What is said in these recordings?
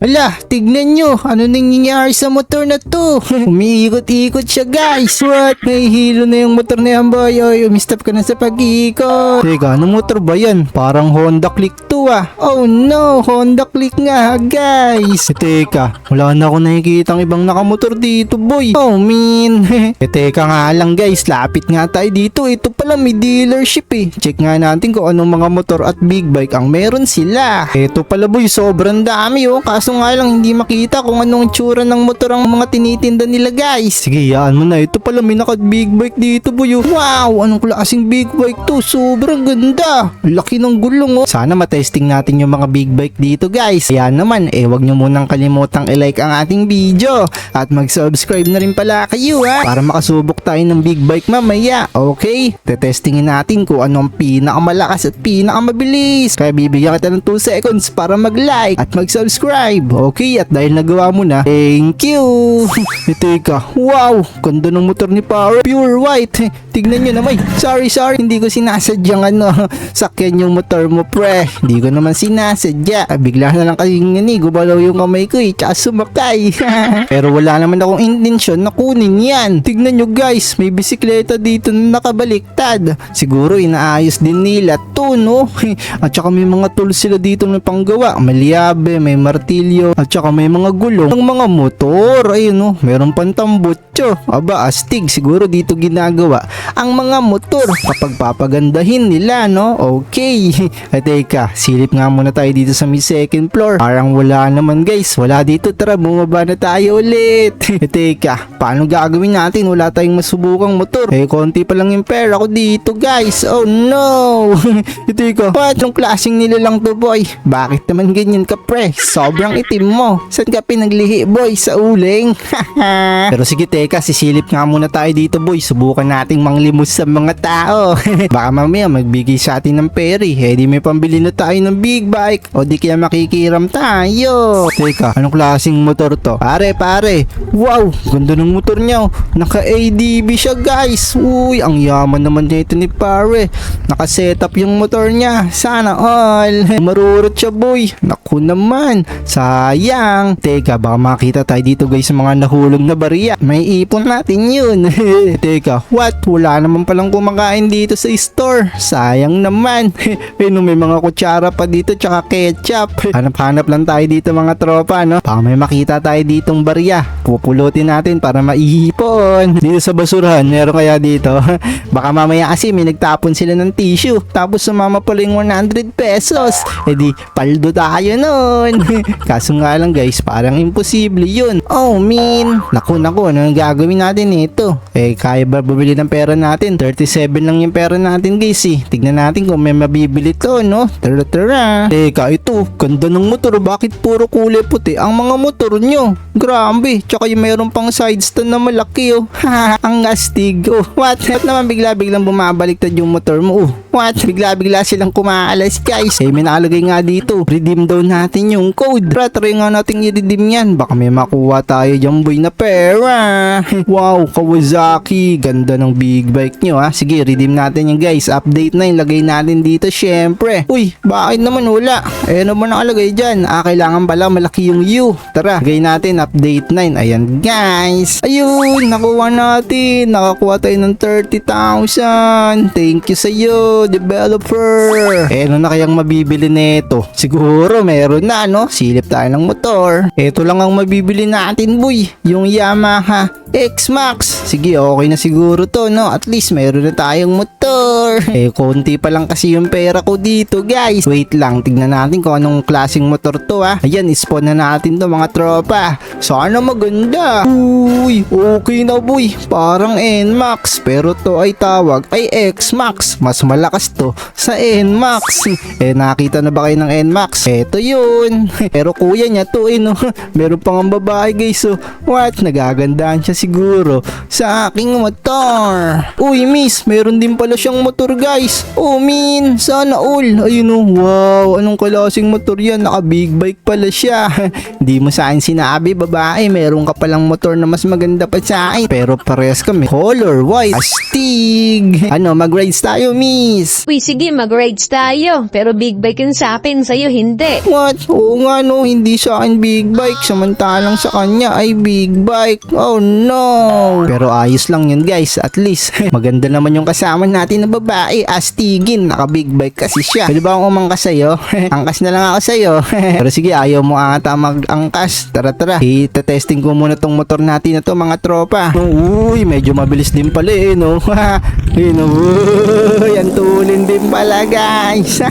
Ala, tignan nyo, ano nangyayari sa motor na to? Umiikot-ikot siya guys. What? Nahihilo na yung motor na yan boy. Oy, umistop ka na sa pag-ikot. Teka, anong motor ba yan? Parang Honda Click 2 ah. Oh no, Honda Click nga guys. Eh, teka, wala na ako nakikita ibang nakamotor dito boy. Oh man. eh, teka nga lang guys, lapit nga tayo dito. Ito pala may dealership eh. Check nga natin kung anong mga motor at big bike ang meron sila. Ito pala boy, sobrang dami oh. Kaso nga lang hindi makita kung anong tsura ng motor ang mga tinitinda nila guys. Sige, yaan mo na. Ito pala may naka big bike dito boy. oh. Wow, anong klaseng big bike to? Sobrang ganda. Laki ng gulong oh. Sana matesting natin yung mga big bike dito guys. Kaya naman, eh wag nyo munang kalimutang i-like ang ating video. At mag-subscribe na rin pala kayo ha. Para makasubok tayo ng big bike mamaya. Okay? Tetestingin natin kung ano ang pinakamalakas at pinakamabilis. Kaya bibigyan kita ng 2 seconds para mag-like at mag-subscribe. Okay? At dahil nagawa mo na, thank you! Eh, teka, wow! Ganda ng motor ni Power. Pure white. Tignan nyo naman. Sorry, sorry. Hindi ko sinasadyang ano, sakyan yung motor mo, pre. Hindi ko naman sinasadya. Ah, Bigla na lang kasi nga gumalaw yung kamay ko eh. Tsaka sumakay. Pero wala naman akong intensyon na kunin yan. Tignan nyo guys, may bisikleta dito na nakabaliktad. Siguro inaayos din nila to, no? At saka may mga tools sila dito na panggawa. May liabe, may martilyo, at saka may mga gulong ng mga motor. Ayun, no? Meron pang tambutso. Aba, astig. Siguro dito ginagawa ang mga motor kapag papagandahin nila, no? Okay. At teka, silip nga muna tayo dito sa may second floor. Parang wala naman guys. Wala dito. Tara, bumaba na tayo ulit. Eh, teka, paano gagawin natin? Wala tayong masubukang motor. Eh, konti pa lang yung pera ko dito, guys. Oh, no! Eh, teka, what? Anong klaseng nilalang to, boy? Bakit naman ganyan ka, pre? Sobrang itim mo. Saan ka pinaglihi, boy? Sa uling? Pero sige, teka, sisilip nga muna tayo dito, boy. Subukan nating manglimos sa mga tao. Baka mamaya magbigay sa atin ng peri. Eh, di may pambili na tayo ng big bike. O di kaya makikiram tayo. Teka, anong klaseng motor to? Pare, pare. Wow, ganda ng motor niya. oh. Naka-ADB siya, guys. Uy, ang yaman naman nito ni pare. Naka-setup yung motor niya. Sana all. Marurot siya, boy. Naku naman. Sayang. Teka, baka makita tayo dito, guys, sa mga nahulog na bariya. May ipon natin yun. Teka, what? Wala naman palang kumakain dito sa store. Sayang naman. eh, may mga kutsara pa dito, tsaka ketchup. Hanap-hanap lang tayo dito, mga tropa, no? Baka may makita tayo ditong barya. Pupulutin natin para maihipon. Dito sa basurahan, meron kaya dito. Baka mamaya kasi may nagtapon sila ng tissue. Tapos sumama pala yung 100 pesos. E di, paldo tayo nun. Kaso nga lang guys, parang imposible yun. Oh, min. Naku, naku, ano gagawin natin nito? Eh, kaya ba bumili ng pera natin? 37 lang yung pera natin guys eh. Tignan natin kung may mabibili to, no? Tara, tara. Teka, ito, ganda ng motor. Bakit puro kulay puti ang mga motor nyo? Grabe. Tsaka yung mayroon pang side stand na malaki, oh. ang astig, oh. What? Ba't naman bigla-biglang bumabaliktad yung motor mo, oh? What? Bigla-bigla silang kumaalas, guys. Eh, may nakalagay nga dito. Redeem daw natin yung code. Tara, try nga natin i-redeem yan. Baka may makuha tayo dyan, boy, na pera. wow, Kawasaki. Ganda ng big bike nyo, ha. Sige, redeem natin yung guys. Update na yung lagay natin dito, syempre. Uy, bakit naman wala? Eh, ano ba nakalagay dyan? Ah, kailangan pala malaki yung U. Tara, lagay natin update 9. Ayan, guys. Ayun, nakuha natin. Nakakuha tayo ng 30,000. Thank you sa iyo, developer. Eh, ano na kayang mabibili nito? Siguro, meron na, no? Silip tayo ng motor. Ito lang ang mabibili natin, boy. Yung Yamaha X-Max. Sige, okay na siguro to, no? At least meron na tayong motor. Eh, konti pa lang kasi yung pera ko dito, guys. Wait lang, tignan natin kung anong klaseng motor to, ha. Ayan, ispawn na natin to, mga tropa. Sana maganda. Uy, okay na, boy. Parang NMAX. Pero to ay tawag ay X-Max. Mas malakas to sa NMAX. Eh, nakita na ba kayo ng NMAX? Eto yun. Pero kuya niya to, eh, no? Meron pang ang babae, guys. So, what? Nagagandaan siya siguro sa aking motor. Uy, miss, meron din pala siyang motor, guys. Oh, min, sana all. Ayun, oh, Wow, anong klaseng motor yan? Naka big bike pala siya. Hindi mo sa akin sinabi, babae. Meron ka palang motor na mas maganda pa sa akin. Pero parehas kami. Color white. Astig. Ano, mag-rides tayo, miss. Uy, sige, mag-rides tayo. Pero big bike yung sa akin, sa'yo hindi. What? Oo nga no, hindi sa akin big bike. Samantalang sa kanya ay big bike. Oh no. Pero ayos lang yun guys. At least, maganda naman yung kasama natin na babae. Astigin, naka big bike kasi siya. Pwede ba akong umangkas sa'yo? Angkas na lang ako sa'yo. Pero sige, ayaw mo ata mag-angkas. Tara tara. Ita-testing ko muna tong motor natin na to mga tropa. Uy, medyo mabilis din pala eh no. Yun, uy, ang tulin din pala guys.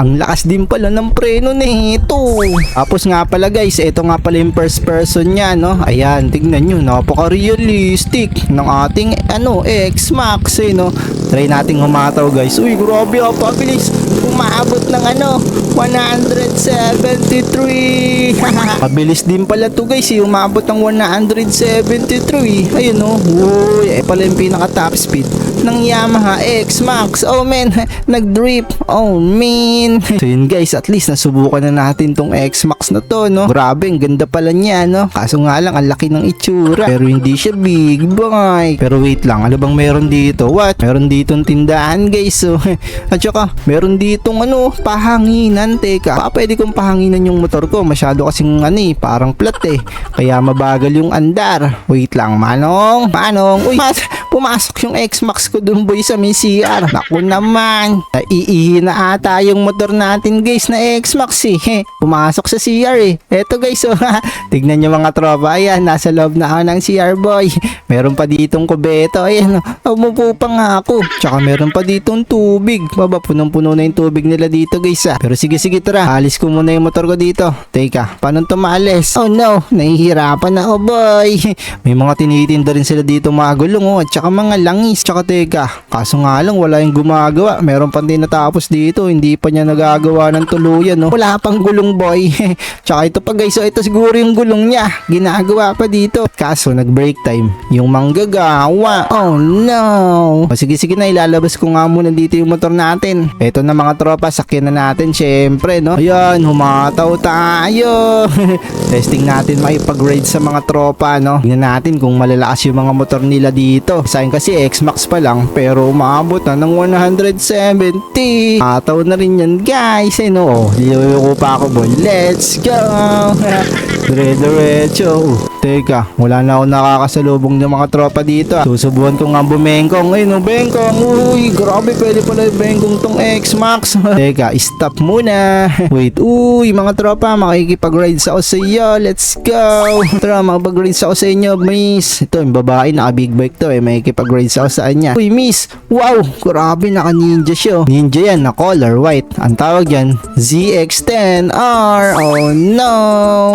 ang lakas din pala ng preno nito. Tapos nga pala guys, ito nga pala yung first person niya, no? Ayan, tignan nyo, napaka-realistic ng ating, ano, X-Max, eh, no? Try nating humataw guys. Uy, grabe, ah, pabilis. Umabot ng ano, 173. Pabilis din pala to guys, eh. Umabot ng 173. Ayun, no? Uy, eh pala yung pinaka-top speed ng Yamaha X-Max. Oh man, nag-drip. Oh man. So yun guys, at least nasubukan na natin tong X-Max na to, no? Grabe, ang ganda pala niya, no? Kaso nga lang, ang laki ng itsura. Pero hindi siya big bike. Pero wait lang, ano bang meron dito? What? Meron ditong tindahan guys. So, at saka, meron ditong ano, pahanginan. Teka, pa pwede kong pahanginan yung motor ko. Masyado kasing ano eh, parang flat eh. Kaya mabagal yung andar. Wait lang, manong. Manong. Uy, mas, pumasok yung X-Max ko dun boy sa may CR. Naku naman. Naiihi na ata yung motor natin guys na X-Max eh. Pumasok sa CR eh. Eto guys oh. Tignan nyo mga tropa. Ayan, nasa loob na ako ng CR boy. Meron pa ditong kubeto. Ayan, oh. umupo pa nga ako. Tsaka meron pa ditong tubig. Baba, punong-puno na yung tubig nila dito guys ah. Pero sige sige tara. Alis ko muna yung motor ko dito. Teka, paano tumalis? Oh no, nahihirapan na ako boy. May mga tinitinda rin sila dito mga gulong oh. At tsaka mga langis. Tsaka teka, kaso nga lang wala yung gumagawa. Meron pa din natapos dito. Hindi pa niya nagagawa ng tuluyan no. Wala pang gulong boy. tsaka ito pa guys. So ito siguro yung gulong niya. Ginagawa pa dito. Kaso nag break time. Yung manggagawa. Oh no. Sige sige na ilalabas ko nga muna dito yung motor natin. Ito na mga tropa. Sakyan na natin syempre no. Ayan humataw tayo. Testing natin makipag-ride sa mga tropa no. Tingnan natin kung malalakas yung mga motor nila dito. Sa akin kasi X-Max pa lang pero umabot na ng 170. Ataw na rin yan guys. Eh no. Oh, pa ako boy. Let's go. Dire-diretso. Teka, wala na ako nakakasalubong ng mga tropa dito. ah. Susubuhan ko nga bumengkong. Ayun, no, bengkong. Uy, grabe, pwede pala yung bengkong tong X-Max. Teka, stop muna. Wait, uy, mga tropa, makikipag-ride sa ako. Let's go. Tara, makipag-ride sa ako sa miss. Ito, yung babae, naka-big bike to, eh. Makikipag-ride sa ako sa. Uy, miss. Wow, grabe, naka-ninja siya. oh. Ninja yan, na color white. Ang tawag yan, ZX-10R. Oh, no.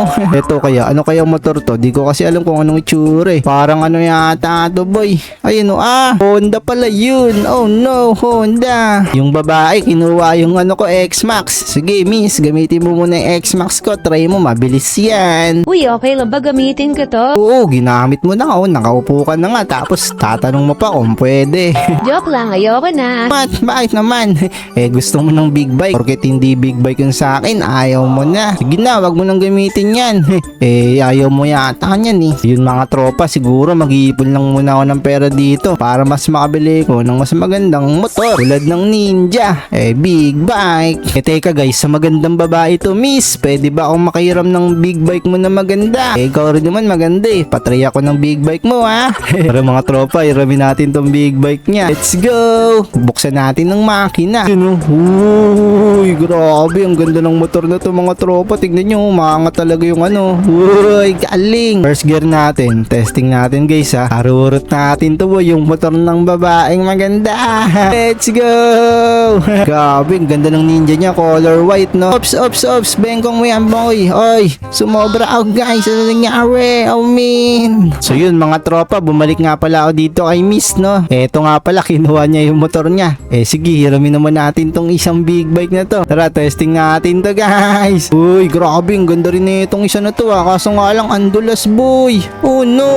Ito kaya, ano kaya motor to? Di ko kasi alam kung anong itsura eh. Parang ano yata to boy. Ayun o, ah, Honda pala yun. Oh no, Honda. Yung babae, kinuha yung ano ko, X-Max. Sige, miss, gamitin mo muna yung X-Max ko. Try mo, mabilis yan. Uy, okay lang ba gamitin ko to? Oo, ginamit mo na oh, nakaupo ka na nga. Tapos tatanong mo pa kung pwede. Joke lang, ayoko na. Ba't? Bakit naman? Eh, gusto mo ng big bike. Porket hindi big bike yung sa akin, ayaw mo na. Sige na, wag mo nang gamitin yan. eh, ayaw mo yata yan eh. Yun mga tropa, siguro mag-iipon lang muna ako ng pera dito para mas makabili ko ng mas magandang motor. Tulad ng Ninja. Eh, big bike. Eh, teka guys, sa magandang babae to, miss. Pwede ba akong makiram ng big bike mo na maganda? Eh, ikaw rin naman maganda eh. Patry ako ng big bike mo ha. Para mga tropa, iramin natin tong big bike niya. Let's go! Buksan natin ng makina. Oh. Uy, grabe. Ang ganda ng motor na to mga tropa. Tignan nyo, umangat talaga yung ano. Uy, galing. First gear natin. Testing natin guys ha. Arurot natin to boy. Yung motor ng babaeng maganda. Let's go! Grabe, ang ganda ng ninja niya. Color white, no? Ops, ops, ops. Bengkong mo yan, boy. Oy, sumobra ako guys. Ano nangyari? Oh, man. So yun, mga tropa. Bumalik nga pala ako dito kay Miss, no? Eto nga pala, kinuha niya yung motor niya. Eh, sige, hiramin naman natin tong isang big bike na to. Tara, testing natin to, guys. Uy, grabe. Ang ganda rin na itong isa na to, ah. Kaso nga lang, andulas boy. Oh no.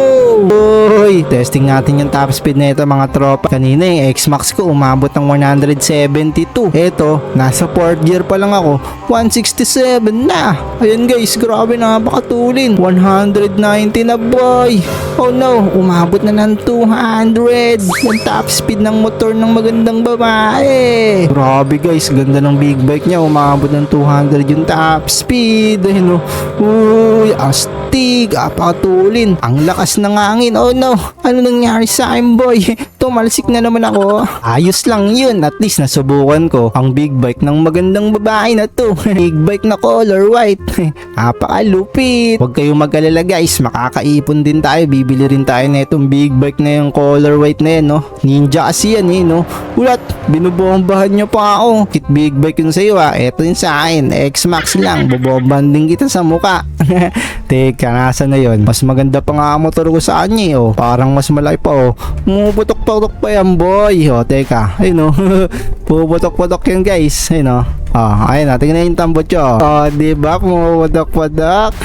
Boy, testing natin yung top speed na ito mga tropa. Kanina yung X-Max ko umabot ng 172. Ito, nasa 4th gear pa lang ako. 167 na. Ayan guys, grabe napakatulin. 190 na boy. Oh no, umabot na ng 200. Yung top speed ng motor ng magandang babae. Grabe guys, ganda ng big bike niya. Umabot ng 200 yung top speed. Ayun oh. Uy, astig. Apakatulin. Ang lakas ng hangin. Oh no, ano nangyari sa akin boy? Tumalsik na naman ako. Ayos lang yun. At least nasubukan ko ang big bike ng magandang babae na to. big bike na color white. Apakalupit. Huwag kayong mag-alala guys. Makakaipon din tayo. Bibili rin tayo na itong big bike na yung color white na yan, no? Ninja kasi yan, eh, no? Ulat, binubombahan nyo pa ako. Kit big bike yun sa'yo, ah. Ito yun sa akin. X-Max lang. Bobombahan din kita sa muka. Teka, nasa na yun? Mas maganda pa nga ang motor ko sa kanya, eh, oh. Parang mas malaki pa, oh. Pumuputok-putok pa yan, boy. Oh, teka. Ayun, oh. Pumuputok-putok yan, guys. Ayun, oh. Ah, ayun na, tingnan yung tambot nyo. Oh, di ba? Pumuputok-putok.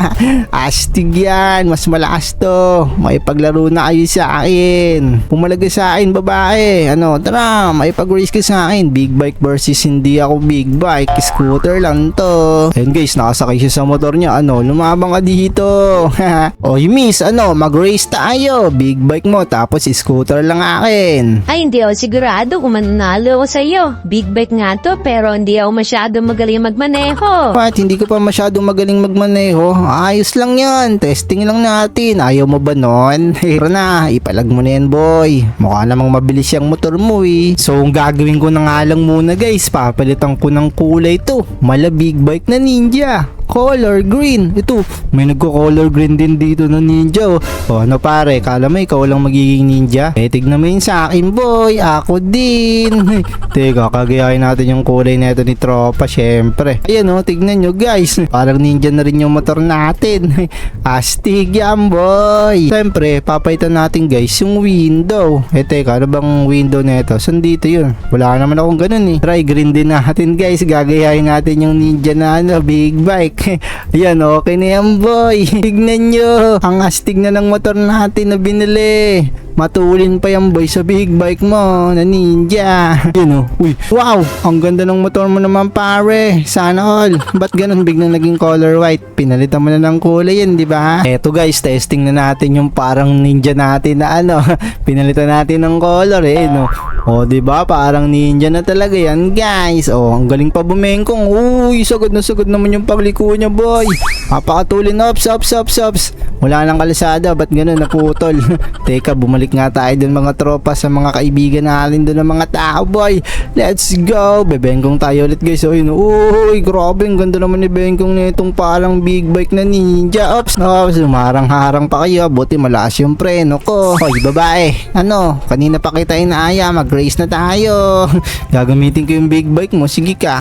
Astig yan. Mas malakas to. May paglaro na kayo sa akin. Pumalaga sa akin, babae. Ano, tara, may pag-race ka sa akin. Big bike versus hindi ako big bike. Scooter lang to. Ayun guys, nakasakay siya sa motor niya. Ano, lumabang ka dito. Oy, miss, ano, mag-race tayo. Big bike mo, tapos scooter lang akin. Ay, hindi ako sigurado kung mananalo ako sa'yo. Big bike nga to, pero hindi ako masyado magaling magmaneho. Pat, hindi ko pa masyadong magaling magmaneho. Ayos lang yan. Testing lang natin. Ayaw mo ba nun? Tara na, ipalag mo na yan, boy. Mukha namang mabilis yung motor mo eh. So, ang gagawin ko na nga lang muna guys, papalitan ko ng kulay to. Mala big bike na ninja. Color green. Ito, may nagko-color green din dito na ninja. Oh. O ano pare, kala mo ikaw lang magiging ninja? Eh, tignan mo yun sa akin, boy. Ako din. Teka, kagayahin natin yung kulay na ito ni Tropa, syempre. Ayan o, tignan nyo guys. Parang ninja na rin yung motor natin. Astig yan, boy. Syempre, papaitan natin guys yung window. Eh, teka, ano bang window na ito? Saan dito yun? Wala naman akong ganun eh. Try green din natin guys. Gagayahin natin yung ninja na ano, big bike. Ayan, okay na yan, boy. Tignan nyo. Ang astig na ng motor natin na binili. Matulin pa yan boy sa big bike mo na ninja. Yun oh. Uy, wow! Ang ganda ng motor mo naman pare. Sana all. Ba't ganun biglang naging color white? Pinalitan mo na ng kulay yan, di ba? Eto guys, testing na natin yung parang ninja natin na ano. Pinalitan natin ng color eh, no? O, di ba? Parang ninja na talaga yan, guys. O, ang galing pa bumengkong. Uy, sagad na sagad naman yung pagliko niya, boy. Papakatulin, ops, ops, ops, ops. Wala nang kalisada, ba't ganun naputol? Teka, bumalik nga tayo dun mga tropa sa mga kaibigan natin dun ng mga tao, boy. Let's go. Bebengkong tayo ulit, guys. Yun. Uy, grabe. Ang ganda naman ni Bengkong nitong parang big bike na ninja. Ops, ops. Sumarang-harang pa kayo. Buti malakas yung preno ko. Hoy, babae. Ano? Kanina pa kita inaaya. Mag-race na tayo. Gagamitin ko yung big bike mo. Sige ka.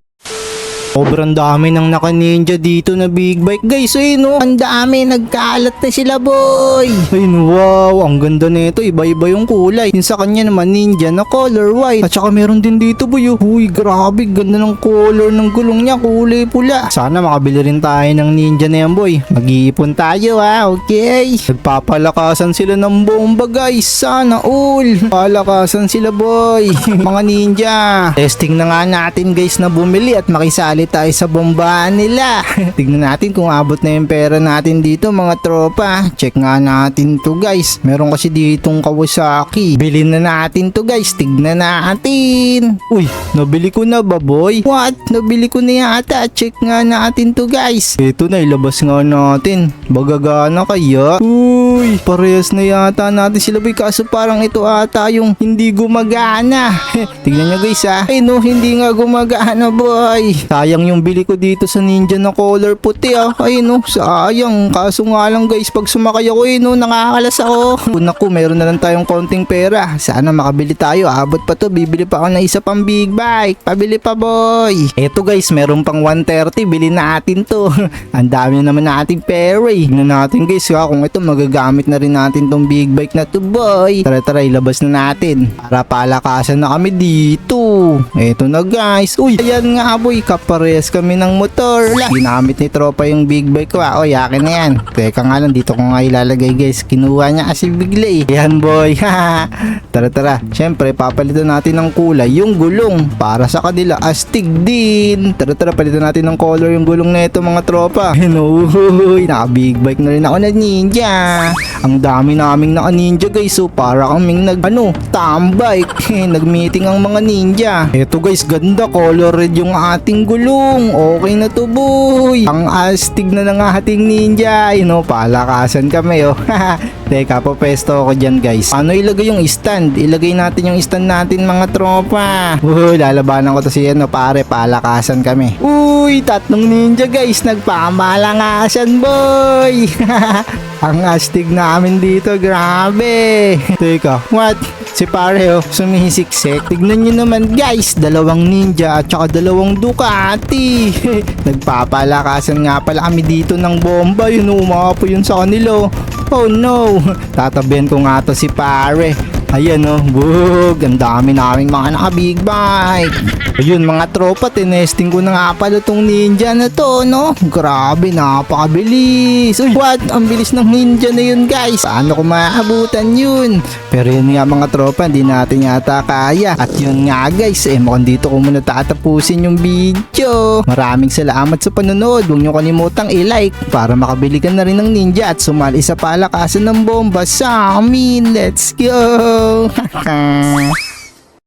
Sobrang dami ng naka-ninja dito na big bike guys eh no. Ang dami nagkaalat na sila boy. Ayun wow, ang ganda nito. Iba-iba yung kulay. Yung sa kanya naman ninja na color white. At saka meron din dito boy. oh. Uy, grabe ganda ng color ng gulong niya. Kulay pula. Sana makabili rin tayo ng ninja na yan boy. Mag-iipon tayo ha. Okay. Nagpapalakasan sila ng bomba guys. Sana all. Palakasan sila boy. Mga ninja. Testing na nga natin guys na bumili at makisali tayo sa bombahan nila. Tignan natin kung abot na yung pera natin dito mga tropa. Check nga natin to guys. Meron kasi ditong Kawasaki. Bilhin na natin to guys. Tignan natin. Uy, nabili ko na ba boy? What? Nabili ko na yata. Check nga natin to guys. Ito na, ilabas nga natin. Bagagana kaya? Uy, parehas na yata natin sila boy. Kaso parang ito ata yung hindi gumagana. Tignan nyo guys ha. Ay no, hindi nga gumagana boy. Sayang yung bili ko dito sa ninja na color puti ah. Ay no, sayang. Kaso nga lang guys, pag sumakay ako eh no, nakakalas ako. Naku, meron na lang tayong konting pera. Sana makabili tayo. Abot pa to, bibili pa ako ng isa pang big bike. Pabili pa boy. Eto guys, meron pang 130. Bili natin to. Ang dami naman nating pera eh. Tignan natin guys ha, kung ito magagamit na rin natin tong big bike na to boy. Tara tara, ilabas na natin. Para palakasan na kami dito. Eto na guys. Uy, ayan nga boy, kapar parehas kami ng motor. Ginamit ni tropa yung big bike ko. ah. O, yakin na yan. Teka nga lang, dito ko nga ilalagay guys. Kinuha niya kasi bigla eh. Yan boy. tara tara. Siyempre, papalitan natin ng kulay yung gulong. Para sa kanila, astig din. Tara tara, palitan natin ng color yung gulong na ito mga tropa. Hinuy, naka big bike na rin ako na ninja. Ang dami naming naka ninja guys. So, para kaming nag, ano, tambay. Nag-meeting ang mga ninja. Eto guys, ganda. Color red yung ating gulong. Okay na to boy. Ang astig na ng ating ninja. You know, palakasan kami oh. Teka, papesto ako dyan guys. Ano ilagay yung stand? Ilagay natin yung stand natin mga tropa. Uy, lalabanan ko to si ano pare, palakasan kami. Uy, tatlong ninja guys, nagpamalangasan boy. Ang astig namin dito, grabe. Teka, what? Si pare oh, sumisiksik. Tignan nyo naman guys, dalawang ninja at saka dalawang Ducati. Nagpapalakasan nga pala kami dito ng bomba. Yun, umapo yun sa kanila. Oh no, tatabihan ko nga to si pare. Ayan oh, bug, ang dami naming mga naka-big bike. Ayun mga tropa, tinesting ko na nga pala tong ninja na to, no? Grabe, napakabilis. Uy, what? Ang bilis ng ninja na yun, guys. Paano ko maabutan yun? Pero yun nga mga tropa, hindi natin yata kaya. At yun nga guys, eh mukhang dito ko muna tatapusin yung video. Maraming salamat sa panonood. Huwag nyo kalimutang i-like para makabili ka na rin ng ninja at sumali sa palakasan ng bomba sa amin. Let's go! Hello!